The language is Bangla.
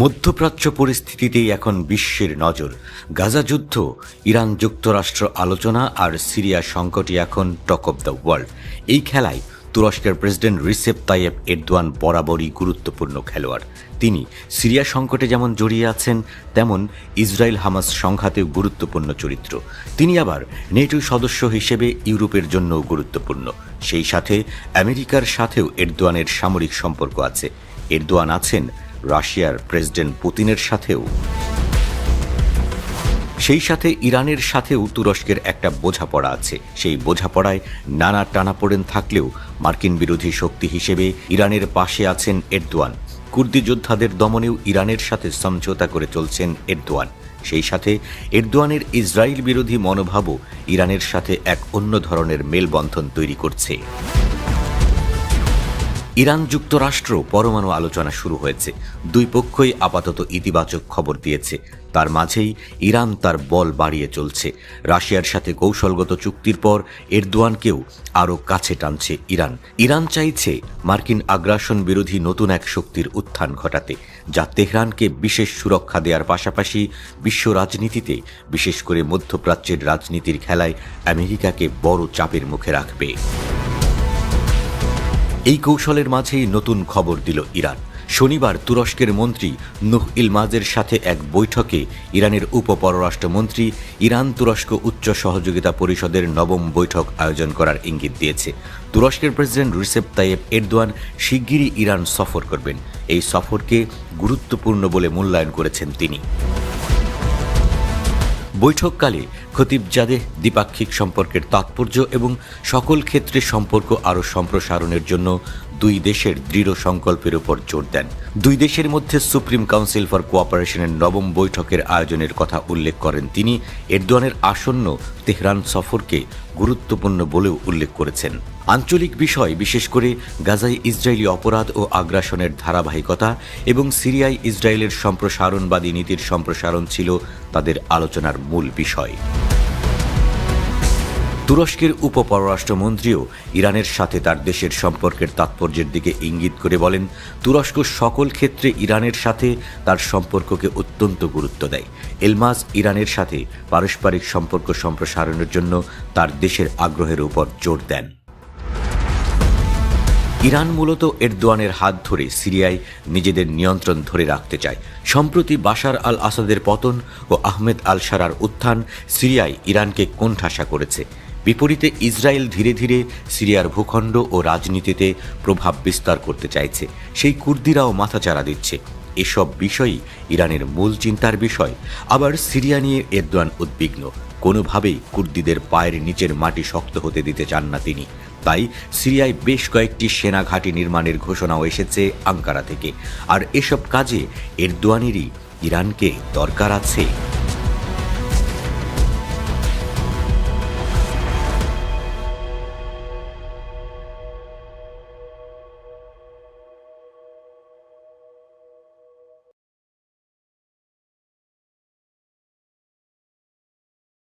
মধ্যপ্রাচ্য পরিস্থিতিতেই এখন বিশ্বের নজর। গাজা যুদ্ধ, ইরান যুক্তরাষ্ট্র আলোচনা আর সিরিয়া সংকটই এখন টক অব দ্য ওয়ার্ল্ড। এই খেলায় তুরস্কের প্রেসিডেন্ট রিসেপ তাইয়েব এরদোয়ান বরাবরই গুরুত্বপূর্ণ খেলোয়াড়। তিনি সিরিয়া সংকটে যেমন জড়িয়ে আছেন, তেমন ইসরায়েল হামাস সংঘাতেও গুরুত্বপূর্ণ চরিত্র। তিনি আবার নেটো সদস্য হিসেবে ইউরোপের জন্যও গুরুত্বপূর্ণ। সেই সাথে আমেরিকার সাথেও এরদোয়ানের সামরিক সম্পর্ক আছে। এরদোয়ান আছেন রাশিয়ার প্রেসিডেন্ট পুতিনের সাথেও। সেই সাথে ইরানের সাথেও তুরস্কের একটা বোঝাপড়া আছে। সেই বোঝাপড়ায় নানা টানাপোড়েন থাকলেও মার্কিন বিরোধী শক্তি হিসেবে ইরানের পাশে আছেন এরদোয়ান। কুর্দি যোদ্ধাদের দমনেও ইরানের সাথে সমঝোতা করে চলছেন এরদোয়ান। সেই সাথে এরদোয়ানের ইসরায়েল বিরোধী মনোভাবও ইরানের সাথে এক অন্য ধরনের মেলবন্ধন তৈরি করছে। ইরান যুক্তরাষ্ট্র পরমাণু আলোচনা শুরু হয়েছে। দুই পক্ষই আপাতত ইতিবাচক খবর দিয়েছে। তার মাঝেই ইরান তার বল বাড়িয়ে চলছে। রাশিয়ার সাথে কৌশলগত চুক্তির পর এরদোয়ানকেও আরও কাছে টানছে ইরান। ইরান চাইছে মার্কিন আগ্রাসন বিরোধী নতুন এক শক্তির উত্থান ঘটাতে, যা তেহরানকে বিশেষ সুরক্ষা দেওয়ার পাশাপাশি বিশ্ব রাজনীতিতে, বিশেষ করে মধ্যপ্রাচ্যের রাজনীতির খেলায় আমেরিকাকে বড় চাপের মুখে রাখবে। এই কৌশলের মাঝেই নতুন খবর দিল ইরান। শনিবার তুরস্কের মন্ত্রী নুহ ইলমাজের সাথে এক বৈঠকে ইরানের উপ পররাষ্ট্রমন্ত্রী ইরান তুরস্ক উচ্চ সহযোগিতা পরিষদের নবম বৈঠক আয়োজন করার ইঙ্গিত দিয়েছে। তুরস্কের প্রেসিডেন্ট রিসেপ তাইয়েব এরদোয়ান শিগগিরই ইরান সফর করবেন। এই সফরকে গুরুত্বপূর্ণ বলে মূল্যায়ন করেছেন তিনি। বৈঠককালে খতিবজাদে দ্বিপাক্ষিক সম্পর্কের তাৎপর্য এবং সকল ক্ষেত্রে সম্পর্ক আরও সম্প্রসারণের জন্য দুই দেশের দৃঢ় সংকল্পের উপর জোর দেন। দুই দেশের মধ্যে সুপ্রিম কাউন্সিল ফর কোঅপারেশনের নবম বৈঠকের আয়োজনের কথা উল্লেখ করেন তিনি। এরদোয়ানের আসন্ন তেহরান সফরকে গুরুত্বপূর্ণ বলেও উল্লেখ করেছেন। আঞ্চলিক বিষয়, বিশেষ করে গাজায় ইসরায়েলি অপরাধ ও আগ্রাসনের ধারাবাহিকতা এবং সিরিয়ায় ইসরায়েলের সম্প্রসারণবাদী নীতির সম্প্রসারণ ছিল তাদের আলোচনার মূল বিষয়। তুরস্কের উপ পররাষ্ট্রমন্ত্রীও ইরানের সাথে তার দেশের সম্পর্কের তাৎপর্যের দিকে ইঙ্গিত করে বলেন, তুরস্ক সকল ক্ষেত্রে ইরানের সাথে তার সম্পর্ককে অত্যন্ত গুরুত্ব দেয়। এলমাজ ইরানের সাথে পারস্পরিক সম্পর্ক সম্প্রসারণের জন্য তার দেশের আগ্রহের উপর জোর দেন। ইরান মূলত এরদোয়ানের হাত ধরে সিরিয়ায় নিজেদের নিয়ন্ত্রণ ধরে রাখতে চায়। সম্প্রতি বাশার আল আসাদের পতন ও আহমেদ আল সারার উত্থান সিরিয়ায় ইরানকে কোণঠাসা করেছে। বিপরীতে ইসরায়েল ধীরে ধীরে সিরিয়ার ভূখণ্ড ও রাজনীতিতে প্রভাব বিস্তার করতে চাইছে। সেই কুর্দিরাও মাথাচাড়া দিচ্ছে। এসব বিষয়ই ইরানের মূল চিন্তার বিষয়। আবার সিরিয়া নিয়ে এরদোয়ান উদ্বিগ্ন। কোনোভাবেই কুর্দিদের পায়ের নিচের মাটি শক্ত হতে দিতে চান না তিনি। তাই সিরিয়ায় বেশ কয়েকটি সেনা ঘাঁটি নির্মাণের ঘোষণাও এসেছে আঙ্কারা থেকে। আর এসব কাজে এরদোয়ানেরই ইরানকে দরকার আছে।